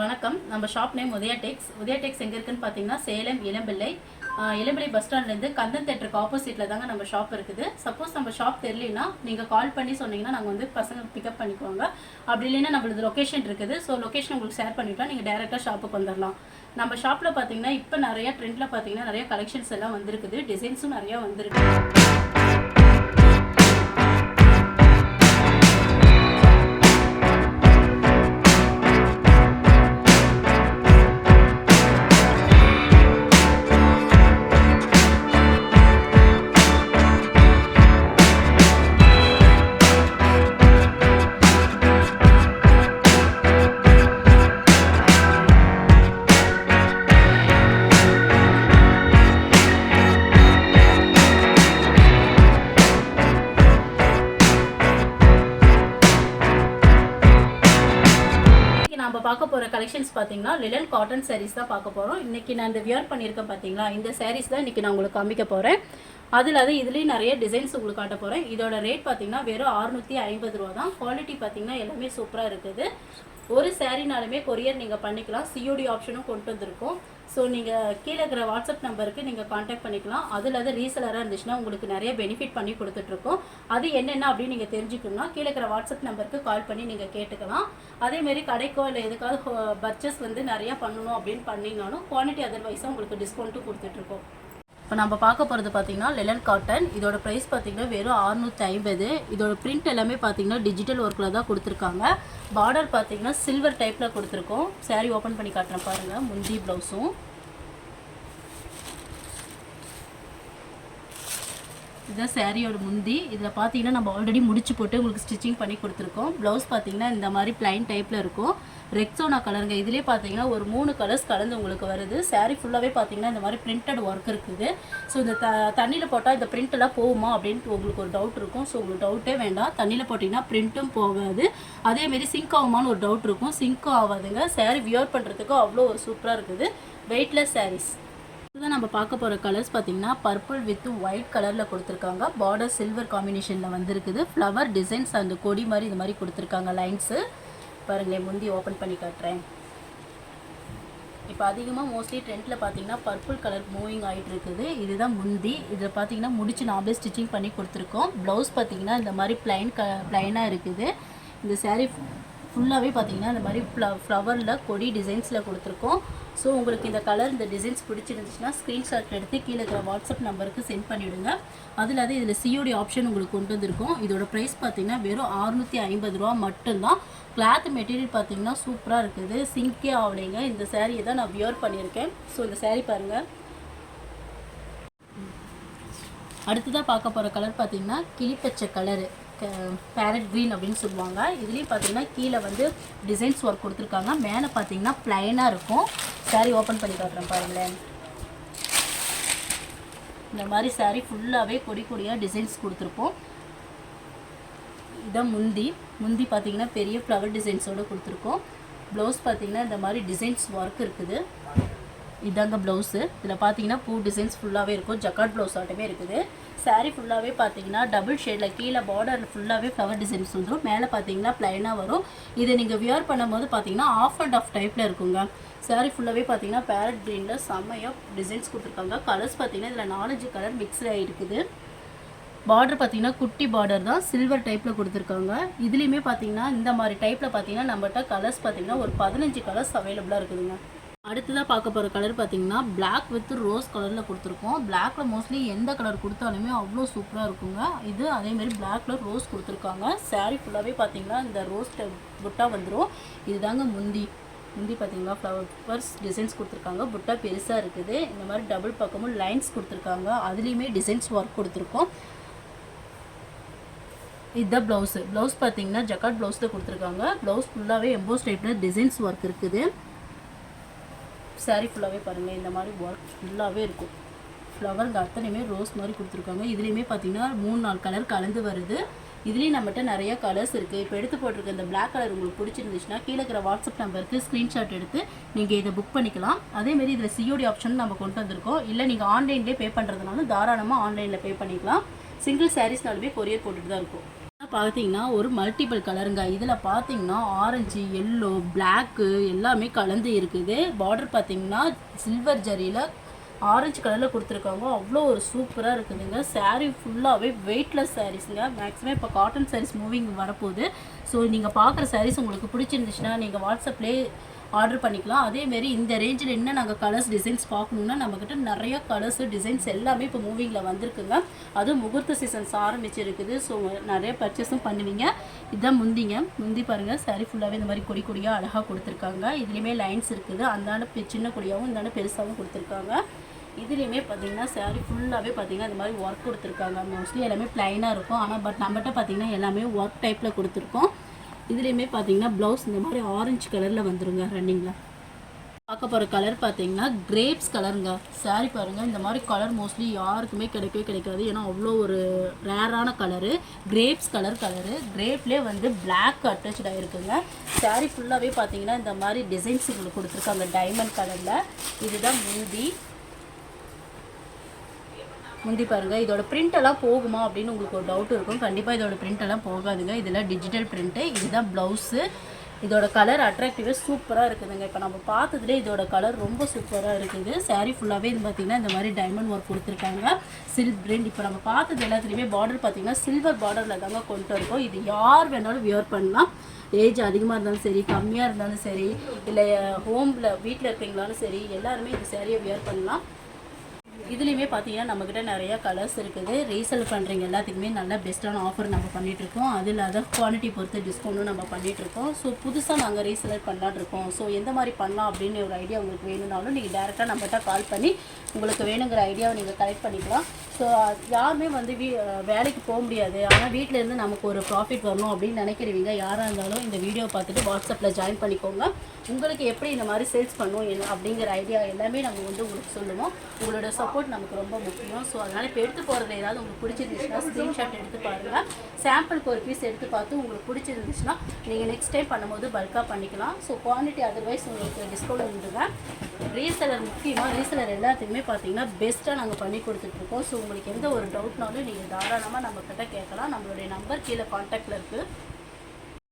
வணக்கம். நம்ம shop name Udaya Tex Udaya Tex எங்கே இருக்குன்னு பார்த்தீங்கன்னா சேலம் இளம்பிள்ளை. இளம்பிள்ளை பஸ் ஸ்டாண்ட்லேருந்து கந்தன் தேட்டருக்கு ஆப்போசிட்டில் தாங்க நம்ம ஷாப் இருக்குது. சப்போஸ் நம்ம ஷாப் தெரியலனா நீங்கள் கால் பண்ணி சொன்னீங்கன்னா நாங்கள் வந்து பசங்க பிக்கப் பண்ணிக்குவாங்க. அப்படி இல்லைன்னா நம்மளது லொக்கேஷன் இருக்குது. ஸோ லொக்கேஷன் உங்களுக்கு ஷேர் பண்ணிவிட்டா நீங்கள் டேரெக்டாக ஷாப்புக்கு வந்துடலாம் நம்ம ஷாப்பில் பார்த்தீங்கன்னா இப்போ நிறைய ட்ரெண்டில் பார்த்தீங்கன்னா நிறைய கலெக்ஷன்ஸ் எல்லாம் வந்திருக்குது. டிசைன்ஸும் நிறையா வந்திருக்கு. நம்ம பார்க்க போகிற கலெக்ஷன்ஸ் பார்த்தீங்கன்னா லிலன் காட்டன் சாரீஸ் தான் பார்க்க போகிறோம் இன்றைக்கி நான் இந்த வியர் பண்ணியிருக்கேன் பார்த்தீங்களா இந்த சாரீஸ் தான் இன்றைக்கி நான் உங்களுக்கு காமிக்க போகிறேன் அதில் அது இதுலேயும் நிறைய டிசைன்ஸ் உங்களுக்கு காட்ட போகிறேன் இதோட ரேட் பார்த்தீங்கன்னா வெறும் அறுநூற்றி ஐம்பது ரூபா தான். குவாலிட்டி பார்த்தீங்கன்னா எல்லாமே சூப்பராக இருக்குது. ஒரு சேரீனாலுமே கொரியர் நீங்கள் பண்ணிக்கலாம். சிஓடி ஆப்ஷனும் கொண்டு வந்திருக்கோம். ஸோ நீங்கள் கீழே இருக்கிற வாட்ஸ்அப் நம்பருக்கு நீங்கள் காண்டாக்ட் பண்ணிக்கலாம். அதில் அது ரீசலராக இருந்துச்சுன்னா உங்களுக்கு நிறைய பெனிஃபிட் பண்ணி கொடுத்துட்ருக்கோம். அது என்னென்ன அப்படின்னு நீங்கள் தெரிஞ்சுக்கணும்னா கீழே இருக்கிற வாட்ஸ்அப் நம்பருக்கு கால் பண்ணி நீங்கள் கேட்டுக்கலாம். அதேமாரி கடைக்கோ இல்லை எதுக்காவது பர்ச்சேஸ் வந்து நிறையா பண்ணணும் அப்படின்னு பண்ணிங்கனாலும் குவாலிட்டி அதர்வைஸாக உங்களுக்கு டிஸ்கவுண்ட்டும் கொடுத்துட்ருக்கோம். இப்போ நம்ம பார்க்க போகிறது பார்த்தீங்கன்னா லெலன் காட்டன் இதோட ப்ரைஸ் பார்த்தீங்கன்னா வெறும் 650 ஐம்பது. இதோட பிரிண்ட் எல்லாமே பார்த்தீங்கன்னா டிஜிட்டல் ஒர்க்கில் தான் கொடுத்துருக்காங்க. பார்டர் பார்த்தீங்கன்னா சில்வர் டைப்பில் கொடுத்துருக்கோம். saree ஓப்பன் பண்ணி காட்டுறேன் பாருங்கள் முந்தி ப்ளவுஸும் இதுதான் சாரியோட முந்தி. இதில் பார்த்தீங்கன்னா நம்ம ஆல்ரெடி முடிச்சு போட்டு உங்களுக்கு ஸ்டிச்சிங் பண்ணி கொடுத்துருக்கோம். ப்ளவுஸ் பார்த்தீங்கன்னா இந்த மாதிரி பிளைன் டைப்பில் இருக்கும். ரெக்ஸோனா கலருங்க. இதுலேயே பார்த்தீங்கன்னா ஒரு மூணு கலர்ஸ் கலந்து உங்களுக்கு வருது. Saree ஃபுல்லாகவே பார்த்தீங்கன்னா இந்த மாதிரி பிரிண்டட் ஒர்க் இருக்குது. ஸோ இந்த த தண்ணியில் போட்டால் இந்த print போகுமா அப்படின்ட்டு உங்களுக்கு ஒரு டவுட் இருக்கும். ஸோ உங்களுக்கு டவுட்டே வேண்டாம். தண்ணியில் போட்டிங்கன்னா பிரிண்ட்டும் போகாது. அதேமாரி சிங்க் ஆகுமான்னு ஒரு டவுட் இருக்கும். சிங்க்கும் ஆகாதுங்க. Saree வியர் பண்ணுறதுக்கு அவ்வளோ ஒரு சூப்பராக இருக்குது. வெயிட்லெஸ் சாரீஸ் இதுதான் நம்ம பார்க்க போகிற கலர்ஸ் பார்த்தீங்கன்னா பர்பிள் வித் ஒயிட் கலரில் கொடுத்துருக்காங்க. பார்டர் சில்வர் காம்பினேஷனில் வந்திருக்குது. ஃப்ளவர் டிசைன்ஸ் அந்த கொடி மாதிரி இந்த மாதிரி கொடுத்துருக்காங்க லைன்ஸு பாருங்களேன் முந்தி ஓப்பன் பண்ணி காட்டுறேன். இப்போ அதிகமாக மோஸ்ட்லி ட்ரெண்டில் பார்த்தீங்கன்னா பர்பிள் கலர் மூவிங் ஆகிட்டு இருக்குது இதுதான் முந்தி. இதில் பார்த்தீங்கன்னா முடிச்சு நாமளே ஸ்டிச்சிங் பண்ணி கொடுத்துருக்கோம். ப்ளவுஸ் பார்த்தீங்கன்னா இந்த மாதிரி பிளைன் க பிளைனாக இருக்குது. இந்த சேரீ ஃபுல்லாகவே பார்த்தீங்கன்னா இந்த மாதிரி ஃப்ள ஃப்ளவரில் கொடி டிசைன்ஸில் கொடுத்துருக்கோம். ஸோ உங்களுக்கு இந்த கலர் இந்த டிசைன்ஸ் பிடிச்சிருந்துச்சுன்னா ஸ்க்ரீன்ஷாட் எடுத்து கீழே இருக்கிற வாட்ஸ்அப் நம்பருக்கு சென்ட் பண்ணிவிடுங்க அதில் அது இதில் சிஓடி ஆப்ஷன் உங்களுக்கு கொண்டு வந்திருக்கும். இதோட ப்ரைஸ் பார்த்தீங்கன்னா வெறும் அறுநூற்றி ஐம்பது ரூபா மட்டும்தான். கிளாத் மெட்டீரியல் பார்த்தீங்கன்னா சூப்பராக இருக்குது. சிங்கே ஆகலைங்க இந்த சேரீயை தான் நான் வியர் பண்ணியிருக்கேன். ஸோ இந்த சேரீ பாருங்கள் அடுத்ததாக பார்க்க போகிற கலர் பார்த்தீங்கன்னா கிளிப்பச்சை கலரு பேரட் க்ரீன் அப்படின்னு சொல்லுவாங்க. இதுலேயும் பார்த்தீங்கன்னா கீழே வந்து டிசைன்ஸ் ஒர்க் கொடுத்துருக்காங்க. மேலே பார்த்தீங்கன்னா ப்ளைனாக இருக்கும். Saree ஓப்பன் பண்ணி காட்டுறேன் பாருங்களேன். இந்த மாதிரி saree ஃபுல்லாகவே கொடி கொடியாக டிசைன்ஸ் கொடுத்துருப்போம். இதான் முந்தி. முந்தி பார்த்தீங்கன்னா பெரிய ஃப்ளவர் டிசைன்ஸோடு கொடுத்துருக்கோம். ப்ளவுஸ் பார்த்தீங்கன்னா இந்த மாதிரி டிசைன்ஸ் ஒர்க் இருக்குது. இதாங்க ப்ளவுஸு இதில் பார்த்தீங்கன்னா பூ டிசைன்ஸ் ஃபுல்லாகவே இருக்கும். ஜக்காட் ப்ளவுஸ் ஆட்டமே இருக்குது. சாரீ ஃபுல்லாகவே பார்த்தீங்கன்னா டபுள் ஷேடில் கீழே பார்டர் ஃபுல்லாகவே ஃப்ளவர் டிசைன்ஸ் வந்துடும் மேலே பார்த்தீங்கன்னா ப்ளைனாக வரும். இதை நீங்கள் வியர் பண்ணும்போது பார்த்தீங்கன்னா ஆஃப் அண்ட் ஆஃப் டைப்பில் இருக்குங்க. saree ஃபுல்லாகவே பார்த்தீங்கன்னா பேரட் க்ரீனில் செம்மையாக டிசைன்ஸ் கொடுத்துருக்காங்க. கலர்ஸ் பார்த்தீங்கன்னா இதில் நாலஞ்சு கலர் மிக்ஸ் ஆகிருக்குது பார்டர் பார்த்தீங்கன்னா குட்டி பார்டர் தான் சில்வர் டைப்பில் கொடுத்துருக்காங்க. இதுலேயுமே பார்த்தீங்கன்னா இந்த மாதிரி டைப்பில் பார்த்தீங்கன்னா நம்மகிட்ட கலர்ஸ் பார்த்தீங்கன்னா ஒரு பதினஞ்சு கலர்ஸ் அவைலபிளாக இருக்குதுங்க. அடுத்ததாக பார்க்க போகிற கலர் பார்த்தீங்கன்னா பிளாக் வித் ரோஸ் கலரில் கொடுத்துருக்கோம். பிளாக்ல மோஸ்ட்லி எந்த கலர் கொடுத்தாலுமே அவ்வளோ சூப்பராக இருக்குங்க. இது அதேமாரி பிளாக்ல ரோஸ் கொடுத்துருக்காங்க. சாரீ ஃபுல்லாகவே பார்த்தீங்கன்னா இந்த ரோஸ் புட்டா வந்துடும் இதுதாங்க முந்தி. முந்தி பார்த்தீங்களா ஃப்ளவர்ஸ் டிசைன்ஸ் கொடுத்துருக்காங்க. புட்டா பெருசாக இருக்குது. இந்த மாதிரி டபுள் பக்கமும் லைன்ஸ் கொடுத்துருக்காங்க. அதுலேயுமே டிசைன்ஸ் ஒர்க் கொடுத்துருக்கோம். இதுதான் ப்ளவுஸு ப்ளவுஸ் பார்த்தீங்கன்னா ஜக்காட் ப்ளவுஸில் கொடுத்துருக்காங்க. ப்ளவுஸ் ஃபுல்லாகவே எம்போஸ் டைப்பில் டிசைன்ஸ் ஒர்க் இருக்குது. சாரீ ஃபுல்லாகவே பாருங்கள் இந்த மாதிரி ஒர்க் ஃபுல்லாகவே இருக்கும். ஃப்ளவருங்க அத்தனையுமே ரோஸ் மாதிரி கொடுத்துருக்காங்க. இதுலேயுமே பார்த்தீங்கன்னா மூணு நாலு கலர் கலந்து வருது. இதுலேயும் நம்மகிட்ட நிறைய கலர்ஸ் இருக்குது இப்போ எடுத்து போட்டிருக்க இந்த பிளாக் கலர் உங்களுக்கு பிடிச்சிருந்துச்சுன்னா கீழே இருக்கிற வாட்ஸ்அப் நம்பருக்கு ஸ்க்ரீன்ஷாட் எடுத்து நீங்கள் இதை புக் பண்ணிக்கலாம். அதேமாரி இதில் சிஓடி ஆப்ஷன் நம்ம கொண்டு வந்திருக்கோம். இல்லை நீங்கள் ஆன்லைன்லேயே பே பண்ணுறதுனாலும் தாராளமாக ஆன்லைனில் பே பண்ணிக்கலாம். சிங்கிள் சாரீஸ்னாலுமே கொரியர் போட்டுட்டு தான் இருக்கும். பார்த்தீங்கன்னா ஒரு மல்டிபிள் கலருங்க இதில் பார்த்தீங்கன்னா ஆரஞ்சு எல்லோ பிளாக்கு எல்லாமே கலந்து இருக்குது. பார்டர் பார்த்தீங்கன்னா சில்வர் ஜரியில் ஆரஞ்சு கலரில் கொடுத்துருக்காங்க. அவ்வளோ ஒரு சூப்பராக இருக்குதுங்க. சாரீ ஃபுல்லாகவே வெயிட்லெஸ் சாரீஸுங்க மேக்ஸிமம் இப்போ காட்டன் சாரீஸ் மூவிங் வரப்போகுது. ஸோ நீங்கள் பார்க்குற சாரீஸ் உங்களுக்கு பிடிச்சிருந்துச்சுன்னா நீங்கள் வாட்ஸ்அப்லேயே ஆர்டர் பண்ணிக்கலாம். அதேமாரி இந்த ரேஞ்சில் என்ன நாங்கள் கலர்ஸ் டிசைன்ஸ் பார்க்கணுன்னா நம்மக்கிட்ட நிறைய கலர்ஸ் டிசைன்ஸ் எல்லாமே இப்போ மூவிங்கில் வந்திருக்குங்க. அதுவும் முகூர்த்த சீசன்ஸ் ஆரம்பிச்சிருக்குது. ஸோ நிறைய பர்ச்சேஸும் பண்ணுவீங்க. இதுதான் முந்திங்க. முந்தி பாருங்கள் சாரி ஃபுல்லாகவே இந்த மாதிரி கொடி கொடியாக அழகாக கொடுத்துருக்காங்க. இதுலேயுமே லைன்ஸ் இருக்குது. அந்தாண்டு சின்ன கொடியாகவும் இந்தாண்டு பெருசாகவும் கொடுத்துருக்காங்க. இதுலேயுமே பார்த்தீங்கன்னா saree ஃபுல்லாகவே பார்த்தீங்கன்னா இந்த மாதிரி ஒர்க் கொடுத்துருக்காங்க. மோஸ்ட்லி எல்லாமே ப்ளைனாக இருக்கும். ஆனால் பட் நம்மகிட்ட பார்த்தீங்கன்னா எல்லாமே ஒர்க் டைப்பில் கொடுத்துருக்கோம். இதுலேயுமே பார்த்தீங்கன்னா ப்ளவுஸ் இந்த மாதிரி ஆரஞ்சு கலரில் வந்துருங்க ரன்னிங்கில் பார்க்க போகிற கலர் பார்த்தீங்கன்னா கிரேப்ஸ் கலருங்க சாரி பாருங்கள் இந்த மாதிரி கலர் மோஸ்ட்லி யாருக்குமே கிடைக்கவே கிடைக்காது. ஏன்னா அவ்வளோ ஒரு ரேரான கலரு கிரேப்ஸ் கலர் கலரு கிரேப்லேயே வந்து பிளாக் அட்டாச்சாக இருக்குங்க சாரி ஃபுல்லாகவே பார்த்தீங்கன்னா இந்த மாதிரி டிசைன்ஸ் உங்களுக்கு கொடுத்துருக்காங்க டைமண்ட் கலரில் இதுதான் மூதி முந்தி பாருங்கள் இதோட பிரிண்ட் எல்லாம் போகுமா அப்படின்னு உங்களுக்கு ஒரு டவுட் இருக்கும். கண்டிப்பாக இதோட பிரிண்ட் எல்லாம் போகாதுங்க. இதெல்லாம் டிஜிட்டல் பிரிண்ட்டு இதுதான் ப்ளவுஸு இதோட கலர் அட்ராக்டிவாக சூப்பராக இருக்குதுங்க. இப்போ நம்ம பார்த்ததுலேயே இதோட கலர் ரொம்ப சூப்பராக இருக்குது. சாரீ ஃபுல்லாகவே இது பார்த்திங்கன்னா இந்த மாதிரி டைமண்ட் ஒர்க் கொடுத்துருக்காங்க. சில்க் பிரிண்ட் இப்போ நம்ம பார்த்தது எல்லாத்துலேயுமே பார்டர் பார்த்தீங்கன்னா சில்வர் பார்டரில் தாங்க கொண்டு இருக்கோம் இது யார் வேணாலும் வியர் பண்ணலாம். ஏஜ் அதிகமாக இருந்தாலும் சரி கம்மியாக இருந்தாலும் சரி இல்லை ஹோமில் வீட்டில் இருக்கீங்களாலும் சரி எல்லாருமே இந்த சேரீயை வியர் பண்ணலாம். இதுலேயுமே பார்த்தீங்கன்னா நம்மக்கிட்ட நிறைய கலர்ஸ் இருக்குது. ரீசேல் பண்ணுறீங்க எல்லாத்துக்குமே நல்ல பெஸ்ட்டான ஆஃபர் நம்ம பண்ணிகிட்ருக்கோம் அது இல்லாத குவாலிட்டி பொறுத்து டிஸ்கவுண்ட்டும் நம்ம பண்ணிகிட்ருக்கோம் ஸோ புதுசாக நாங்கள் ரீசேல் பண்ணலான்னு இருக்கோம். ஸோ எந்த மாதிரி பண்ணலாம் அப்படின்னு ஒரு ஐடியா உங்களுக்கு வேணும்னாலும் நீங்கள் டேரெக்டாக நம்மகிட்ட கால் பண்ணி உங்களுக்கு வேணுங்கிற ஐடியாவை நீங்கள் கலெக்ட் பண்ணிக்கலாம். ஸோ uh, யாருமே வந்து வீ வேலைக்கு போக முடியாது. ஆனால் வீட்டில் இருந்து நமக்கு ஒரு ப்ராஃபிட் வரணும் அப்படின்னு நினைக்கிறவங்க யாராக இருந்தாலும் இந்த வீடியோ பார்த்துட்டு வாட்ஸ்அப்பில் ஜாயின் பண்ணிக்கோங்க. உங்களுக்கு எப்படி இந்த மாதிரி சேல்ஸ் பண்ணும் என்ன அப்படிங்கிற ஐடியா எல்லாமே நம்ம வந்து உங்களுக்கு சொல்லுவோம் உங்களோட சப்போர்ட் நமக்கு ரொம்ப முக்கியம். ஸோ அதனால் இப்போ எடுத்து போகிறது ஏதாவது உங்களுக்கு பிடிச்சிருந்துச்சுன்னா ஸ்க்ரீன்ஷாட் எடுத்து பாருங்கள் சாம்பிளுக்கு ஒரு பீஸ் எடுத்து பார்த்து உங்களுக்கு பிடிச்சிருந்துச்சுன்னா நீங்கள் நெக்ஸ்ட் டைம் பண்ணும்போது பல்காக பண்ணிக்கலாம். ஸோ குவான்டிட்டி அதர்வைஸ் உங்களுக்கு டிஸ்கவுண்ட் உண்டுங்க ரீசெலர் முக்கியமாக ரீசெலர் எல்லாத்துக்குமே பார்த்தீங்கன்னா பெஸ்ட்டாக நாங்கள் பண்ணி கொடுத்துட்ருக்கோம். ஸோ உங்களுக்கு எந்த ஒரு டவுட்னாலும் நீங்கள் தாராளமாக நம்மக்கிட்ட கேட்கலாம். நம்மளுடைய நம்பர் கீழே காண்டாக்டில் இருக்குது